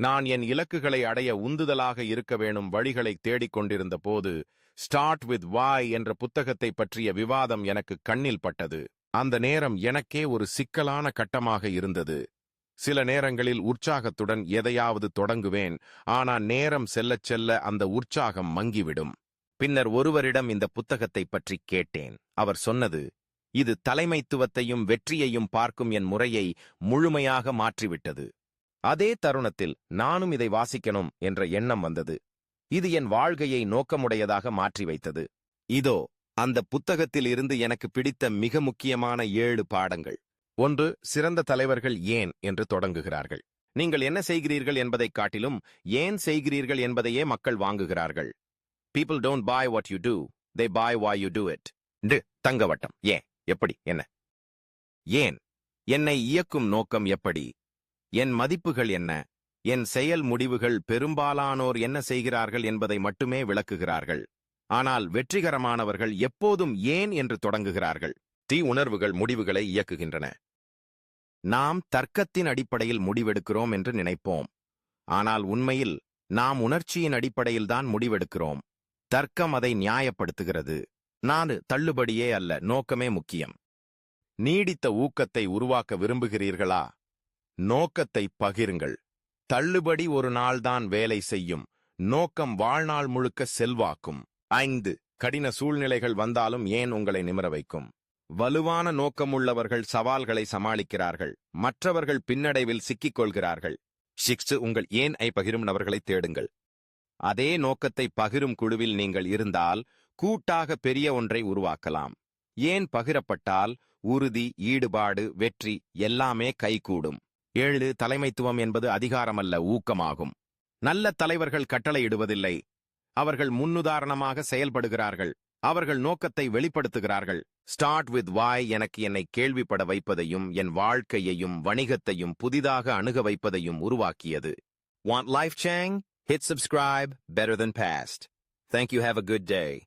நான் என் இலக்குகளை அடைய உந்துதலாக இருக்க வேணும் வழிகளை தேடிக்கொண்டிருந்த போது ஸ்டார்ட் வித் வாய் என்ற புத்தகத்தை பற்றிய விவாதம் எனக்கு கண்ணில் பட்டது. அந்த நேரம் எனக்கே ஒரு சிக்கலான கட்டமாக இருந்தது. சில நேரங்களில் உற்சாகத்துடன் எதையாவது தொடங்குவேன் ஆனால் நேரம் செல்லச் செல்ல அந்த உற்சாகம் மங்கிவிடும். பின்னர் ஒருவரிடம் இந்த புத்தகத்தை பற்றி கேட்டேன். அவர் சொன்னது இது தலைமைத்துவத்தையும் வெற்றியையும் பார்க்கும் என் முறையை முழுமையாக மாற்றிவிட்டது. அதே தருணத்தில் நானும் இதை வாசிக்கணும் என்ற எண்ணம் வந்தது. இது என் வாழ்கையை நோக்கமுடையதாக மாற்றி வைத்தது. இதோ அந்த புத்தகத்தில் இருந்து எனக்கு பிடித்த மிக முக்கியமான ஏழு பாடங்கள். ஒன்று சிறந்த தலைவர்கள் ஏன்? என்று தொடங்குகிறார்கள். நீங்கள் என்ன செய்கிறீர்கள் என்பதைக் காட்டிலும் ஏன் செய்கிறீர்கள் என்பதையே மக்கள் வாங்குகிறார்கள். People don't buy what you do they buy why you do it to தங்கவட்டம் ஏன்? எப்படி? என்ன? ஏன்? என்னை இயக்கும் நோக்கம் எப்படி? என் மதிப்புகள் என்ன? என் செயல் முடிவுகள் பெரும்பாலானோர் என்ன செய்கிறார்கள் என்பதை மட்டுமே விளக்குகிறார்கள். ஆனால் வெற்றிகரமானவர்கள் எப்போதும் ஏன் என்று தொடங்குகிறார்கள்? தீ உணர்வுகள் முடிவுகளை இயக்குகின்றன. நாம் தர்க்கத்தின் அடிப்படையில் முடிவெடுக்கிறோம் என்று நினைப்போம். ஆனால் உண்மையில் நாம் உணர்ச்சியின் அடிப்படையில்தான் முடிவெடுக்கிறோம். தர்க்கம் அதை நியாயப்படுத்துகிறது. நானு தள்ளுபடியே அல்ல நோக்கமே முக்கியம். நீடித்த ஊக்கத்தை உருவாக்க விரும்புகிறீர்களா? நோக்கத்தை பகிருங்கள். தள்ளுபடி ஒரு நாள்தான் வேலை செய்யும். நோக்கம் வாழ்நாள் முழுக்க செல்வாக்கும். ஐந்து. கடின சூழ்நிலைகள் வந்தாலும் ஏன் உங்களை நிமிர வைக்கும்? வலுவான நோக்கமுள்ளவர்கள் சவால்களை சமாளிக்கிறார்கள். மற்றவர்கள் பின்னடைவில் சிக்கிக் கொள்கிறார்கள் சிக்ஸ் உங்கள் ஏன் ஐ பகிரும் நபர்களை தேடுங்கள். அதே நோக்கத்தை பகிரும் குழுவில் நீங்கள் இருந்தால் கூட்டாக பெரிய ஒன்றை உருவாக்கலாம். ஏன் பகிரப்பட்டால் உறுதி ஈடுபாடு வெற்றி எல்லாமே கைகூடும். ஏழு தலைமைத்துவம் என்பது அதிகாரமல்ல ஊக்கமாகும். நல்ல தலைவர்கள் கட்டளையிடுவதில்லை. அவர்கள் முன்னுதாரணமாக செயல்படுகிறார்கள். அவர்கள் நோக்கத்தை வெளிப்படுத்துகிறார்கள். ஸ்டார்ட் வித் வாய் எனக்கு என்னை கேள்விப்பட வைப்பதையும் என் வாழ்க்கையையும் வணிகத்தையும் புதிதாக அணுக வைப்பதையும் உருவாக்கியது. Want life chang? Hit subscribe. Better than past. Thank you. Have a good day.